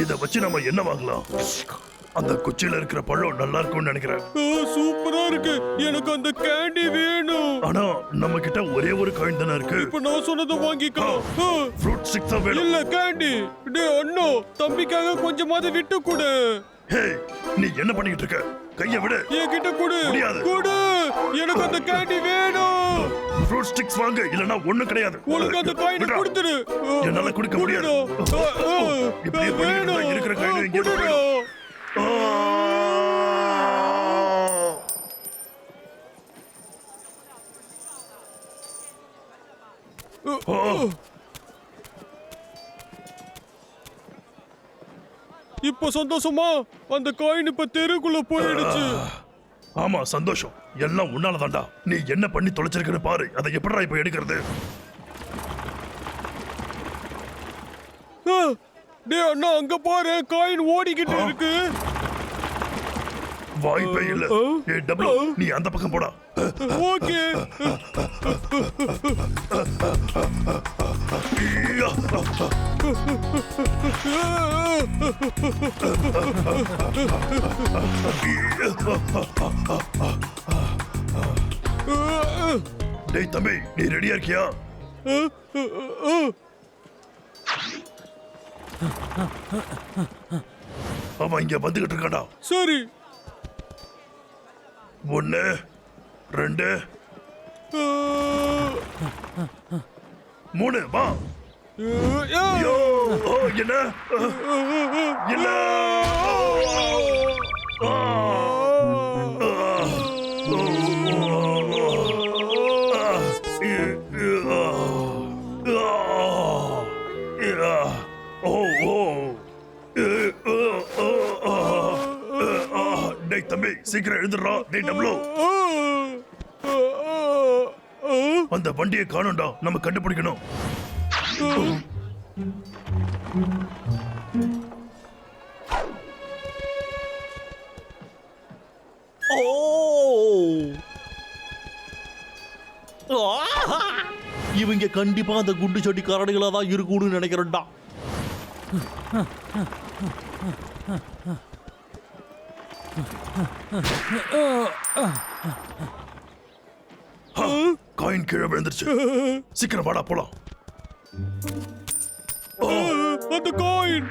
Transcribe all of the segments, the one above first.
இத வச்சு நம்ம என்ன வாங்கலாம்? அந்த குச்சியில இருக்கிற பழம் நல்லா இருக்கும்னு நினைக்கிறேன். சூப்பரா இருக்கு. எனக்கு அந்த கேண்டி வேணும். ஆனா நம்ம கிட்ட ஒரே ஒரு காயின் தானே இருக்கு. இப்ப நான் சொன்னதை வாங்கிக்கோ ஆ, ஃப்ரூட் தான் வேணும். இல்ல கேண்டி டே அண்ணோ தம்பிக்காக கொஞ்சமாவது விட்டு கொடு. ஹே நீ என்ன பண்ணிட்டு இருக்க? கைய விடு. என்கிட்ட கொடு. முடியாது. கொடு. எனக்கு அந்த கேண்டி வேணும். ஃப்ரூட் ஸ்டிக்ஸ் வாங்க இல்லனா ஒண்ணும் கிடையாது உனக்கு அந்த காயினை. கொடுத்துரு என்னால கொடுக்க முடியாது. இப்படியே பண்ணிட்டு வேணும். இருக்கிற காயினை இங்கே! ஆ! இப்ப சந்தோஷமா அந்த காயின் இப்ப தெருக்குள்ள போயிடுச்சு ஆமா சந்தோஷம். எல்லாம் உன்னால தான்டா நீ என்ன பண்ணி தொலைச்சிருக்கன்னு பாரு. அதை எப்படிடா இப்ப எடுக்கிறது? டேய் அண்ணா அங்க பாரு. காயின் ஓடிக்கிட்டு இருக்கு. வாய்ப்பே இல்ல? ஏ டபுள் நீ அந்த பக்கம் போடா. ஓகே! டேய் தம்பி நீ ரெடியா இருக்கியா? அவன் இங்க வந்துகிட்டு இருக்கான்டா. சரி. ஒன்று ரெண்டு. மூணு வா. ஆ, என்ன? இல்ல தம்பி சீக்கிரம் எழுந்துடுறா. டேய் டம்ளோ. அந்த வண்டியை காணோம்டா. நம்ம கண்டுபிடிக்கணும். ஓ. ஆஹா! இவங்க கண்டிப்பா அந்த குண்டு சட்டி கரடிகளா தான் இருக்கும்னு நினைக்கிறேன்டா. காயின் கீழே விழுந்துருச்சு. சீக்கிரம் வாடா போலாம். அந்த காயின்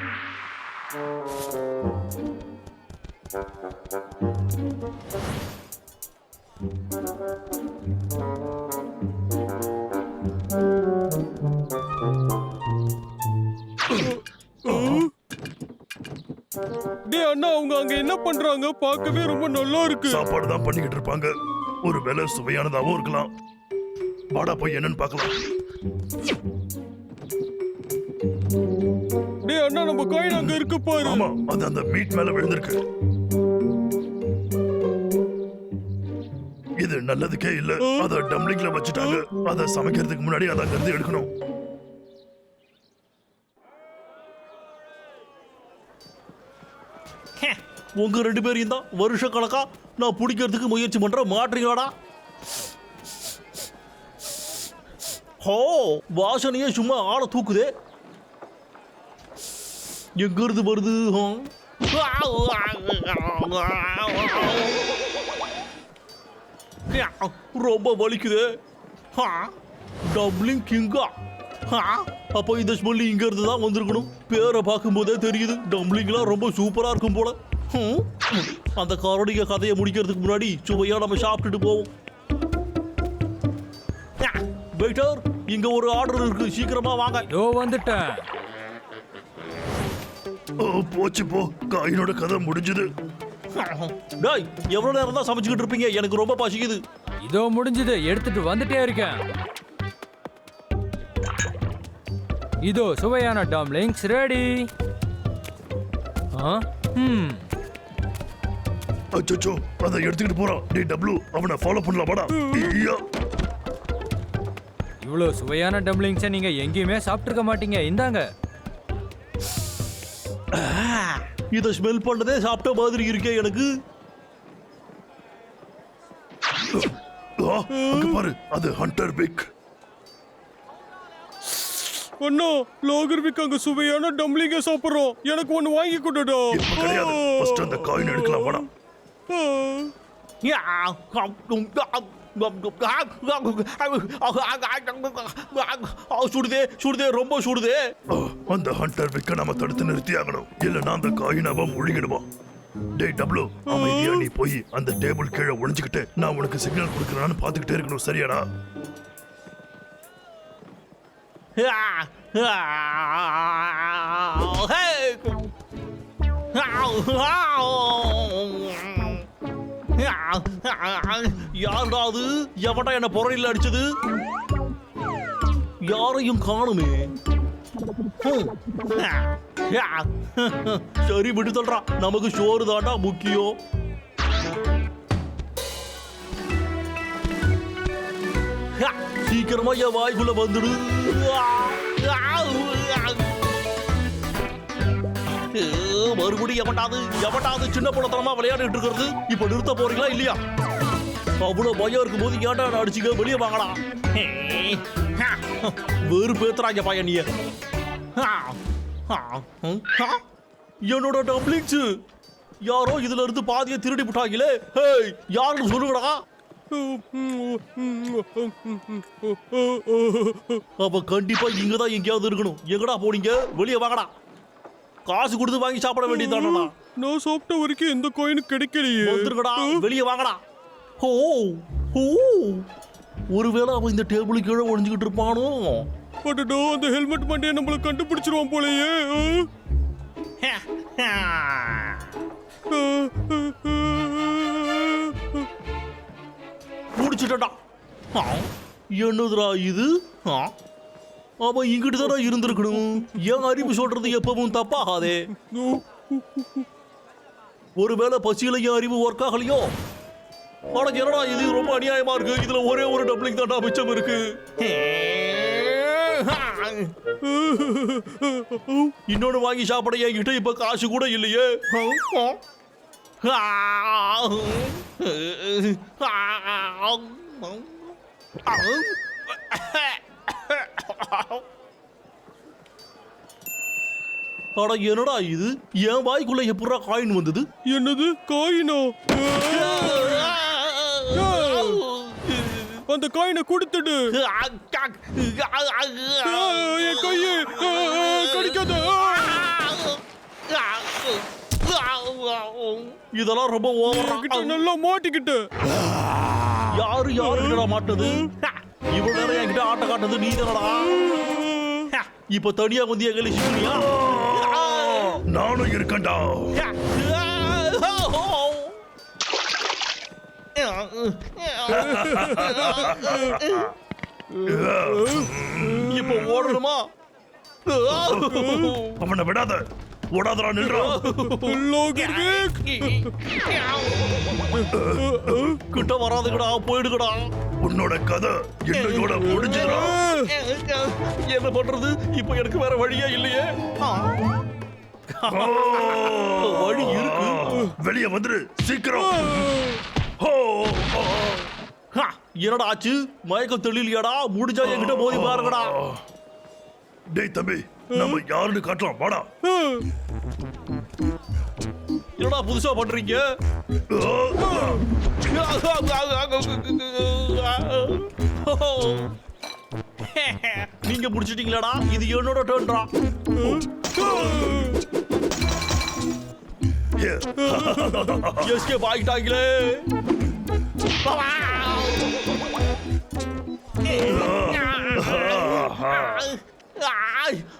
டேய் அண்ணா அவங்க அங்க என்ன பண்றாங்க? பார்க்கவே ரொம்ப நல்லா இருக்கு சாப்பாடு தான் பண்ணிக்கிட்டு இருப்பாங்க. ஒரு வேலை சுவையானதாவும் இருக்கலாம். வாடா போய் என்னன்னு பார்க்கலாம். டேய் அண்ணா நம்ம காயின் அங்க இருக்கு பாரு. ஆமா அது அந்த மீட் மேல விழுந்திருக்கு. இது நல்லதுக்கே இல்ல. அத டம்ளிங்ல வச்சுட்டாங்க. அத சமைக்கிறதுக்கு முன்னாடி அத அங்க இருந்து எடுக்கணும். உங்க ரெண்டு பேரையும் தான் வருஷ கணக்கா நான் பிடிக்கிறதுக்கு முயற்சி பண்ற மாட்டீங்களாடா ஹோ வாசனையே சும்மா ஆளை தூக்குதே. எங்கிருந்து வருது? ரொம்ப வலிக்குதே. ஹா, டப்ளிங் கிங்கா. அப்போ இந்த ஸ்மெல் இங்கேருந்து தான் வந்திருக்கணும். பேரை பார்க்கும்போதே தெரியுது டம்ளிங்லாம் ரொம்ப சூப்பராக இருக்கும் போல. அந்த கரடிக கதையை முடிக்கிறதுக்கு முன்னாடி சுவையா நம்ம சாப்பிட்டுட்டு போவோம். வெயிட்டர் இங்க ஒரு ஆர்டர் இருக்கு. சீக்கிரமா வாங்க. இதோ வந்துட்டேன். ஓ, போச்சு போ. காயினோட கதை முடிஞ்சது. டேய் எவ்வளவு நேரம் தான் சமைச்சுக்கிட்டு இருப்பீங்க? எனக்கு ரொம்ப பசிக்குது. இதோ முடிஞ்சது. எடுத்துட்டு வந்துட்டே இருக்கேன். இதோ சுவையான டம்ளிங்ஸ் ரெடி ம் அச்சோ அதை எடுத்துக்கிட்டு போறான். டேய் டப்ளு அவனை ஃபாலோ பண்ணலாம் வாடா. ஐயா! இவ்வளோ சுவையான டம்ளிங்ஸை நீங்க எங்கேயுமே சாப்பிட்டுருக்க மாட்டீங்க. இந்தாங்க. இதை ஸ்மெல் பண்ணதே சாப்பிட்ட மாதிரி இருக்கே எனக்கு. பாரு அது ஹண்டர் பிக் அண்ணா லோகர்விக்கு அங்க சுவையான டம்ளிங்க சாப்பிடுறோம். எனக்கு ஒண்ணு வாங்கி கொடுடா. கிடையாது. ஃபர்ஸ்ட் அந்த காயின் எடுக்கலாம் வாடா சுடுதே சுடுதே ரொம்ப சுடுதே அந்த ஹண்டர் விக்க நாம தடுத்து நிறுத்தி ஆகணும் இல்லனா அந்த காயின் அவன் முழுகிடுவான் டேய் டப்ளு அமைதியா நீ போய் அந்த டேபிள் கீழே ஒளிஞ்சுக்கிட்டு நான் உனக்கு சிக்னல் கொடுக்கறான்னு பாத்துக்கிட்டே இருக்கணும் சரியாடா யாருடா அது? எவடா என்ன பொறையில் அடிச்சது? யாரையும் காணுமே. சரி விட்டு சொல்றா நமக்கு சோறு தாண்டா முக்கியம். சீக்கிரமா என் வாய்க்குள்ள வந்துடு. மறுபடியும் எவட்டாது எவட்டாவது சின்ன புலத்தனமா விளையாடிட்டு இருக்கிறது இப்ப நிறுத்த போறீங்களா இல்லையா? அவ்வளவு பயம் இருக்கும்போது ஏன்டா நான் அடிச்சுக்க வெளியே வாங்கடா. வேறு பேத்துறாங்க பையனிய என்னோட டப்ளிங்ஸ் யாரோ இதுல இருந்து பாதியை திருடி விட்டாங்களே. ஹேய் யாருன்னு சொல்லுங்கடா. அப்ப கண்டிப்பா இங்கதான் எங்கேயாவது இருக்கணும். எங்கடா போனீங்க? வெளியே வாங்கடா. காசு கொடுத்து வாங்கி சாப்பிட வேண்டியதானடா நான் சாப்பிட்ட வரைக்கும் எந்த காயினும் கிடைக்கலையே. வந்துருங்கடா வெளியே வாங்கடா. ஓ ஓ. ஒருவேளை அவன் இந்த டேபிளுக்கு கீழே ஒளிஞ்சுக்கிட்டு இருப்பானோ? அடடா அந்த ஹெல்மெட் மண்டையை நம்மள கண்டுபிடிச்சிருவான் போலயே. முடிச்சுட்டா என்னதுடா இது? ஆ? அவன் இங்கிட்டு தானே இருந்திருக்கணும். என் அறிவு சொல்றது எப்பவும் தப்பாகாதே. ஒருவேளை பசியில என் அறிவு ஒர்க் ஆகலையோ? ஆனா என்னடா இது? ரொம்ப அநியாயமா இருக்கு. இதுல ஒரே ஒரு டப்ளிங் தாண்டா மிச்சம் இருக்கு. இன்னொன்னு வாங்கி சாப்பிட என்கிட்ட இப்ப காசு கூட இல்லையே. அட என்னடா இது? என் வாய்க்குள்ள எப்படா காயின் வந்தது? என்னது காயினா? அந்த காயினை கொடுத்துடு. என் கையை கடிக்காத. இதெல்லாம் ரொம்ப ஓவரா. நல்லா மாட்டிக்கிட்டு. யாரு யாருக்கிட்ட மாட்டது? இவ்வளவு நேரம் என்கிட்ட ஆட்ட காட்டுறது நீ தானடா இப்ப தனியா வந்து எங்களை சிக்கனியா நானும் இருக்கேன்டா இப்ப ஓடணுமா? அவனை விடாத. ஓடாதடா லோகர்விக் கிட்ட வராதுங்கடா போயிடுங்கடா. உன்னோட கதை என்னையோட முடிஞ்சுடா என்ன பண்றது? இப்ப எனக்கு வேற வழியே இல்லையே. வழி இருக்கு. வெளியே வந்துரு சீக்கிரம். என்னடா ஆச்சு? மயக்கம் தெளியலையாடா? முடிஞ்சா என்கிட்ட மோதி பாருங்கடா. டேய் தம்பி நம்ம யாருன்னு காட்டலாம். வாடா. என்னடா புதுசா பண்றீங்க? நீங்க முடிச்சிட்டீங்களாடா? இது என்னோட ஏ, எஸ்கேப் ஆகிட்டாங்களே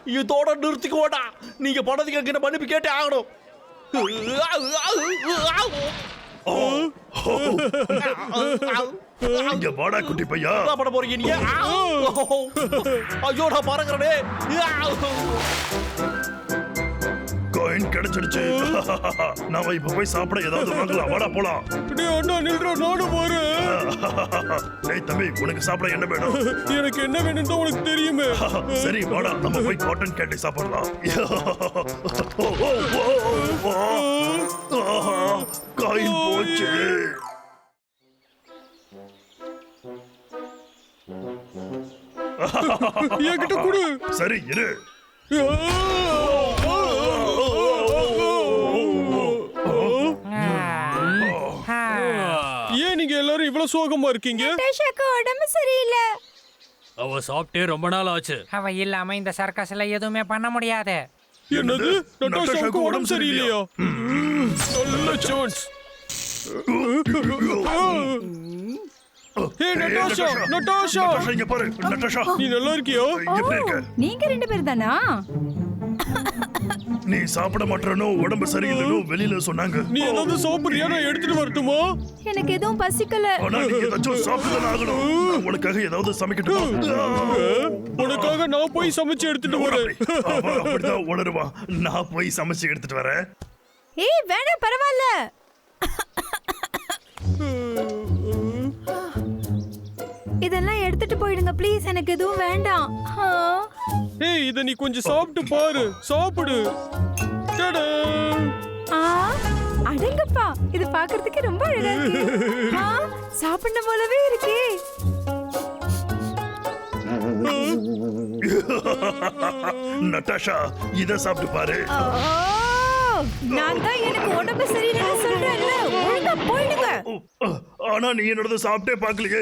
இதோட நிறுத்திக்கோடா. நீங்க பணத்துக்கு என்கிட்ட மன்னிப்பு கேட்டே ஆகணும். இங்க வாடா குட்டி பையா. என்ன பண்ண போறீங்க நீங்க? ஐயோ நான் பறக்கிறனே. காயின் கிடைச்சிடுச்சு. நாம இப்ப போய் சாப்பிட ஏதாவது வாங்கலாம். வாடா போலாம். டேய் அண்ணா நில்றா நானும் போறேன். டேய் தம்பி உனக்கு சாப்பிட என்ன வேணும்? எனக்கு என்ன வேணும்னு உனக்கு தெரியுமே. சரி வாடா நம்ம போய் காட்டன் கேண்டி சாப்பிடலாம். காயின் போச்சு. என்கிட்ட கொடு. சரி இரு. இவ்வளவு சோகமா இருக்கீங்க? நட்டாஷாக்கு உடம்பு சரியில்லை. அவ சாப்பிட்டே ரொம்ப நாள் ஆச்சு. அவ இல்லாம இந்த சர்க்கஸ்ல எதுவுமே பண்ண முடியாது. என்னது? நட்டாஷாவுக்கு உடம்பு சரியில்லையா? நல்ல சான்ஸ் ஏய் நட்டாஷா நட்டாஷா நட்டாஷா. இங்க பாரு நட்டாஷா. நீ நல்லா இருக்கியா? இருக்க நீங்க ரெண்டு பேர் தானா? நீ சாப்பிட மாட்டேனோ உடம்பு சரியில்லைனோ வெளியில சொன்னாங்க. நீ ஏதாவது சாப்பிடுறியா? நான் எடுத்துட்டு வரட்டுமா? எனக்கு எதுவும் பசிக்கல. ஆனா நீ ஏதாச்சும் சாப்பிட்டுதான் ஆகணும். நான் உனக்காக ஏதாவது சமைக்கட்டுமா உனக்காக நான் போய் சமைச்சு எடுத்துட்டு வரேன். அவன் அப்படிதான் உணருவான் நான் போய் சமைச்சு எடுத்துட்டு வரேன். ஏய் வேணாம் பரவாயில்ல. இதெல்லாம் எடுத்துட்டு போயிடுங்க ப்ளீஸ் எனக்கு எதுவும் வேண்டாம். ஏய் இத நீ கொஞ்சம் சாப்பிட்டு பாரு. சாப்பிடு. டடா. ஆ அடங்கப்பா. இது பார்க்கிறதுக்கு ரொம்ப அழகா இருக்கு. ஆ, சாப்பிடணும் போலவே இருக்கே. நட்டாஷா இத சாப்பிட்டு பாரு. நான் தான் எனக்கு உடம்பு சரியில்லைன்னு சொல்றேன்ல. ஒழுங்கா போயிடுங்க. ஆனா நீ என்னோட சாப்பிட்டே பார்க்கலையே.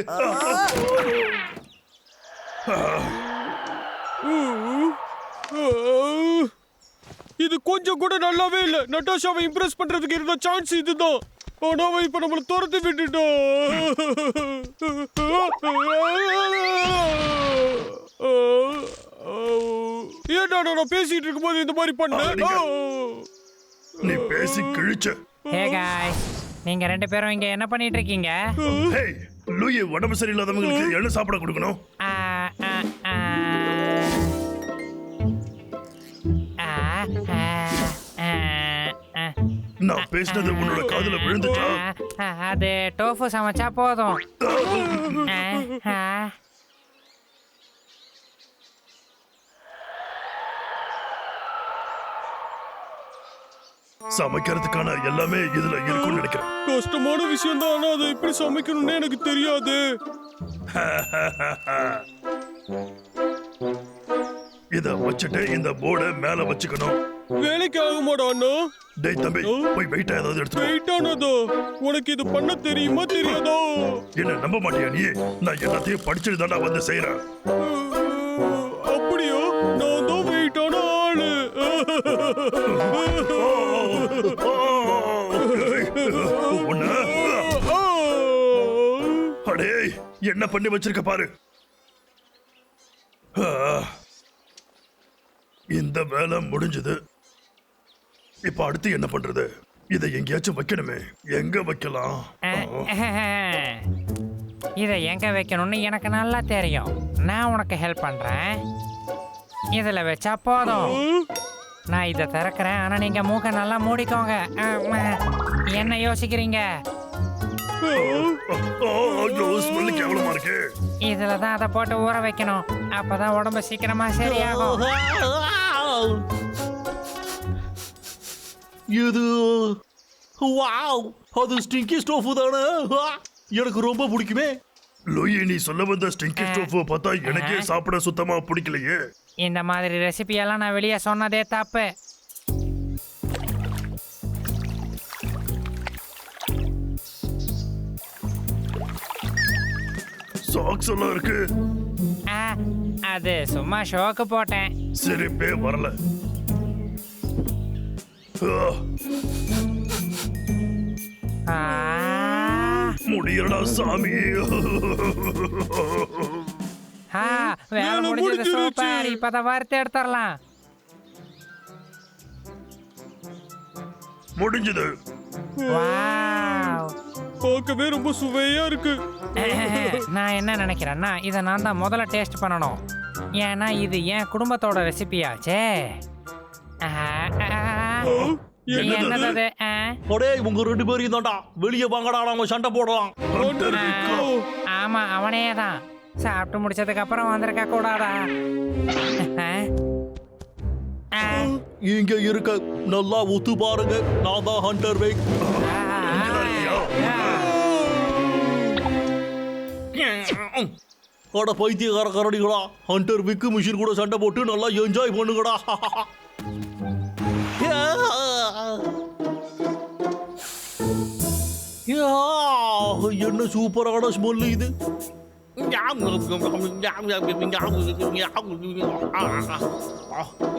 இது கொஞ்சம் கூட நல்லாவே இல்ல. நட்டாஷாவை இம்ப்ரெஸ் பண்றதுக்கு இருந்த சான்ஸ் இதுதான். ஆனா அவன் இப்ப நம்மள துரத்தி விட்டுட்டான். ஏன்டா நான் பேசிட்டு இருக்கும்போது இந்த மாதிரி பண்ணேன் நீ பேசி கிழிச்ச. ஹே காய்ஸ் நீங்க ரெண்டு பேரும் இங்க என்ன பண்ணிட்டு இருக்கீங்க ஹேய் லூயி உடம்பு சரியில்லாதவங்களுக்கு என்ன சாப்பிட கொடுக்கணும். நான் பேசினது உன்னோட காதுல விழுந்துச்சா ஆ, அது டோஃபு சமைச்சா போதும். சமைக்கிறதுக்கான எல்லாமே இதுல இருக்கும்னு நினைக்கிறேன். கஷ்டமான விஷயம் தான் ஆனா அதை எப்படி சமைக்கணும்னு எனக்கு தெரியாது. இத வச்சுட்டு இந்த போர்டை மேல வச்சுக்கணும். வேலைக்கு ஆகுமாடா அண்ணா? டேய் தம்பி போய் வெயிட்டா ஏதாவது எடுத்து வா. வெயிட்டானதோ உனக்கு இது பண்ண தெரியுமா தெரியாதோ? என்ன நம்ப மாட்டியா நீ? நான் எல்லாத்தையும் படிச்சுட்டு தாண்டா வந்து செய்யறேன் என்ன பண்ணி வச்சிருக்க பாரு. ஆ. இந்த வேலை முடிஞ்சது. இப்ப அடுத்து என்ன பண்றது? இதை எங்கேயாச்சும் வைக்கணுமே. எங்க வைக்கலாம்? இதை எங்க வைக்கணும்னு எனக்கு நல்லா தெரியும். நான் உனக்கு ஹெல்ப் பண்றேன். இதுல வச்சா போதும். நான் இதை திறக்கிறேன். ஆனா நீங்க மூக்க நல்லா மூடிக்கோங்க. என்ன யோசிக்கிறீங்க? ஸ்மெல்லு கேவலமா இருக்கு இதுல தான் அதை போட்டு ஊற வைக்கணும். அப்பதான் உடம்பு சீக்கிரமா சரியாகும். இது வாவ் அது ஸ்டிங்கி ஸ்டோஃபு தானே? எனக்கு ரொம்ப பிடிக்குமே. லூயி நீ சொல்ல வந்த ஸ்டிங்கி ஸ்டோஃப் பார்த்தா எனக்கே சாப்பிட சுத்தமா பிடிக்கலையே. இந்த மாதிரி ரெசிபி எல்லாம் நான் வெளியே சொன்னதே தப்பு. சாக்ஸ் எல்லாம் இருக்கு. ஆ, அது சும்மா ஷோக்கு போட்டேன். சிரிப்பே வரல. ஆ, ஆ, முடியலடா சாமி. ஆ, வேலை வேலை முடிஞ்சது முடிஞ்சிருச்சு. சூப்பர் இப்பதான் வறுத்து எடுத்துடலாம் முடிஞ்சது. வாவ். பார்க்கவே ரொம்ப சுவையா இருக்கு. நான் என்ன நினைக்கிறேன்னா இதை நான் தான் முதல்ல டேஸ்ட் பண்ணணும். ஏன்னா இது என் குடும்பத்தோட ரெசிபியாச்சே என்னது? அடே உங்க ரெண்டு பேரையும் தான்டா. வெளியே வாங்கடா நாம சண்டை போடலாம். ஆமா அவனே தான். சாப்பிட்டு முடிச்சதுக்கு அப்புறம் வந்திருக்க கூடாதா. இங்க இருக்க நல்லா ஒத்து பாருங்க. நான் தான் ஹண்டர் அட பைத்தியக்கார கரடிகளா ஹண்டர் விக்கு மிஷின் கூட சண்டை போட்டு நல்லா என்ஜாய் பண்ணுங்கடா. என்ன சூப்பரான ஸ்மெல் இது.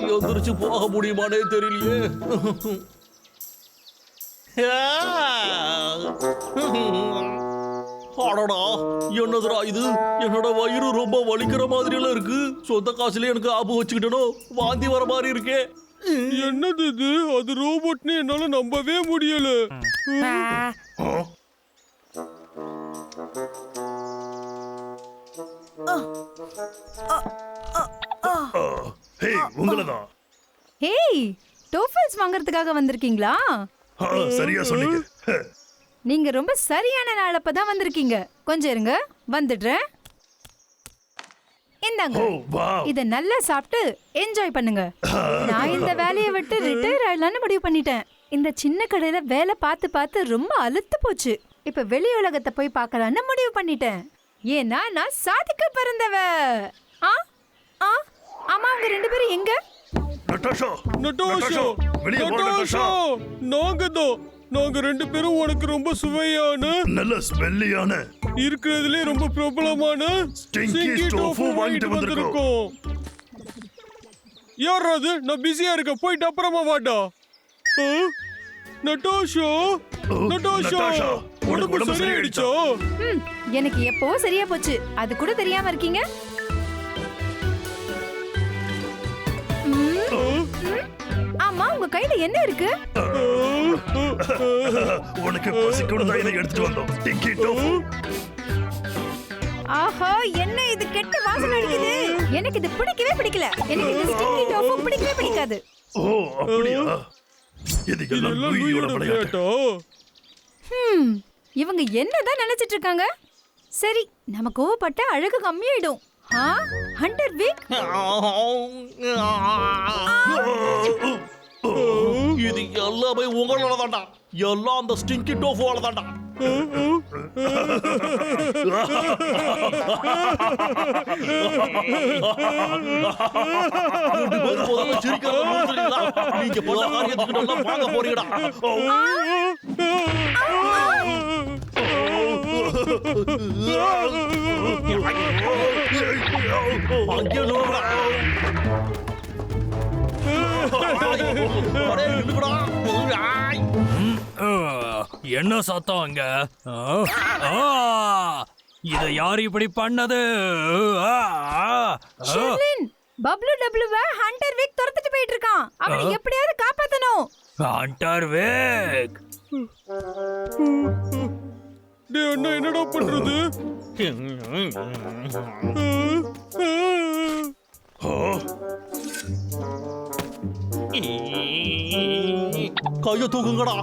எந்திரிச்சு போக முடியுமானே தெரியலையே. அடடா என்னதுடா இது? என்னோட வயிறு ரொம்ப வலிக்கிற மாதிரி எல்லாம் இருக்கு? சொந்த காசுல எனக்கு ஆப்பு வச்சுக்கிட்டனோ? வாந்தி வர மாதிரி இருக்கே. என்னது இது? அது ரோபோட்னு என்னால நம்பவே முடியல. ஹே உங்களை தான் ஹேய் டோஃபல்ஸ் வாங்குறதுக்காக வந்திருக்கீங்களா? சரியா சொன்னீங்க. ஹே, நீங்க ரொம்ப சரியான நாளப்ப தான் வந்திருக்கீங்க. கொஞ்சம் இருங்க வந்துடுறேன். இந்தாங்க இத நல்லா சாப்பிட்டு என்ஜாய் பண்ணுங்க. நான் இந்த வேலையை விட்டு ரிட்டையர் ஆயிடலாம்னு முடிவு பண்ணிட்டேன். இந்த சின்ன கடையில வேலை பார்த்து பார்த்து ரொம்ப அலுத்து போச்சு. இப்ப வெளி உலகத்தை போய் பார்க்கலாம்னு முடிவு பண்ணிட்டேன். ஏன்னா நான் சாதிக்க பிறந்தவ. ஆ? ஆ? ஆமா அவங்க ரெண்டு பேரும் எங்க? நட்டாஷா நட்டாஷா வெளியே போ நட்டாஷா. நட்டாஷா நாங்க நாங்க ரெண்டு பேரும் உனக்கு ரொம்ப சுவையான நல்ல ஸ்மெல்லியான இருக்கிறதுலே ரொம்ப பிரபலமான Stinky tofu வாங்கிட்டு வந்திருக்கோம். யார் அது? நான் பிஸியா இருக்கேன். போயிட்டு அப்புறமா வாடா? நட்டாஷா? நட்டாஷா உடம்பு சரியாயிடுச்சா? ம் எனக்கு எப்போ சரியா போச்சு. அது கூட தெரியாம இருக்கீங்க. ஆமா உங்க கையில என்ன இருக்கு? உனக்கு பசிக்கணும் தான் இதை எடுத்துட்டு வந்தோம். டிக்கி டோஃபு ஆஹா என்ன இது கெட்ட வாசனை அடிக்குது? எனக்கு இது பிடிக்கவே பிடிக்கல. எனக்கு இந்த ஸ்டிக்கி டோஃபு பிடிக்கவே பிடிக்காது. ஓ அப்படியா? இது எல்லாம் லூயியோட விளையாட்டு விளையாட்டா ஹம் இவங்க என்னதான் நினைச்சிட்டு இருக்காங்க? சரி நம்ம கோவப்பட்ட அழகு கம்மியாயிடும். ஆ ஹண்டர் வீக்? இது எல்லாமே உங்களால தாண்டா எல்லாம் அந்த ஸ்டிங்கி டோஃபுவால தாண்டா நீங்க காரியத்துக்கு நல்லா போறீங்கடா. அங்கே என்ன சத்தம் அங்க? இத யார் இப்படி பண்ணது? பப்ளு டப்ளுவ ஹண்டர் வீக் துரத்துட்டு போயிட்டு இருக்கான் அவனை எப்படியாவது காப்பாத்தணும். ஹண்டர் வேக் டேய் அண்ணா என்னடா பண்றது? ஐயோ தூக்குங்கடா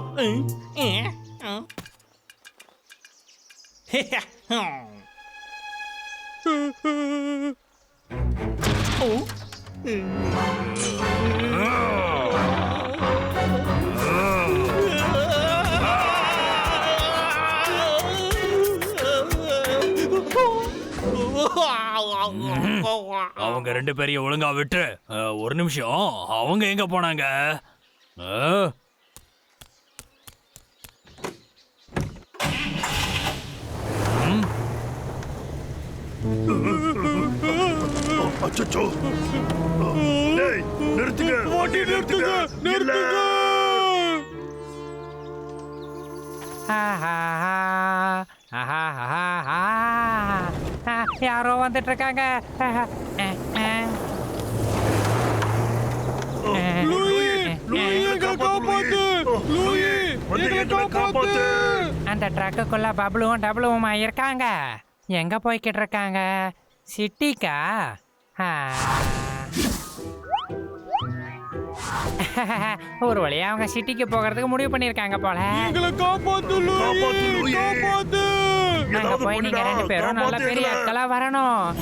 அவங்க ரெண்டு பேரையும் ஒழுங்கா விட்டு ஒரு நிமிஷம் அவங்க எங்க போனாங்க டேய் நிறுத்துங்க. யாரோ வந்துட்டு இருக்காங்க. அந்த ட்ரக்குக்குள்ள பப்ளுவும் டபுளுவுமா இருக்காங்க. எங்க போய்கிட்டு இருக்காங்க சிட்டிக்கா. ஒரு வழியா அவங்க சிட்டிக்கு போகிறதுக்கு முடிவு பண்ணிருக்காங்க போல. அங்க போய் நீங்க ரெண்டு பேரும் நல்ல பெரிய. ஆட்களா வரணும்.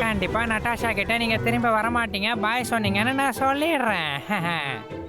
கண்டிப்பா நட்டாஷா கிட்ட நீங்க திரும்ப வர மாட்டீங்க பாய் சொன்னீங்கன்னு நான் சொல்லிடுறேன்.